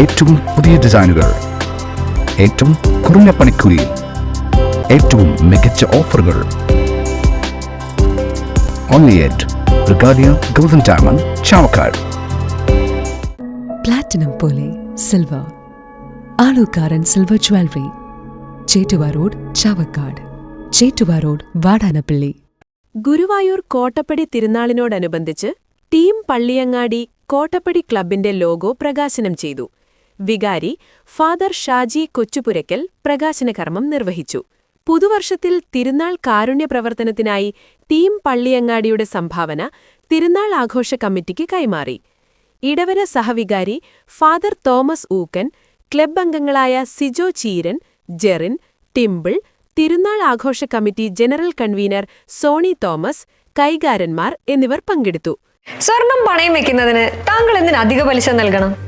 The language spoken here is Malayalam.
ഏറ്റവും പുതിയ ഡിസൈനുകൾ. ഏറ്റവും കുറഞ്ഞ പണിക്കൂലിയിൽ ഏറ്റവും മികച്ച ഓഫറുകൾ. Only at regalia golden diamond Chavakkad platinum പോലെ silver Alookkaran silver jewellery Chettuva road Chavakkad Chettuva road Vadanappally Guruvayur Kottappady തിരുനാളിനോടനുബന്ധിച്ച് team Palliyangadi Kottappadi ക്ലബിന്റെ ലോഗോ പ്രകാശനം ചെയ്തു. വികാരി ഫാദർ ഷാജി കൊച്ചുപുരയ്ക്കൽ പ്രകാശനകർമ്മം നിർവഹിച്ചു. പുതുവർഷത്തിൽ തിരുനാൾ കാരുണ്യ പ്രവർത്തനത്തിനായി ടീം പള്ളിയങ്ങാടിയുടെ സംഭാവന തിരുനാൾ ആഘോഷ കമ്മിറ്റിക്ക് കൈമാറി. ഇടവര സഹവികാരി ഫാദർ തോമസ് ഊക്കൻ ക്ലബ് അംഗങ്ങളായ സിജോ ചീരൻ ജെറിൻ ടിംബിൾ തിരുനാൾ ആഘോഷ committee general convener Sony Thomas കൈകാരന്മാർ എന്നിവർ പങ്കെടുത്തു. സ്വർണം പണയം വെക്കുന്നതിന് താങ്കൾ എന്തിന് അധിക പലിശ നൽകണം?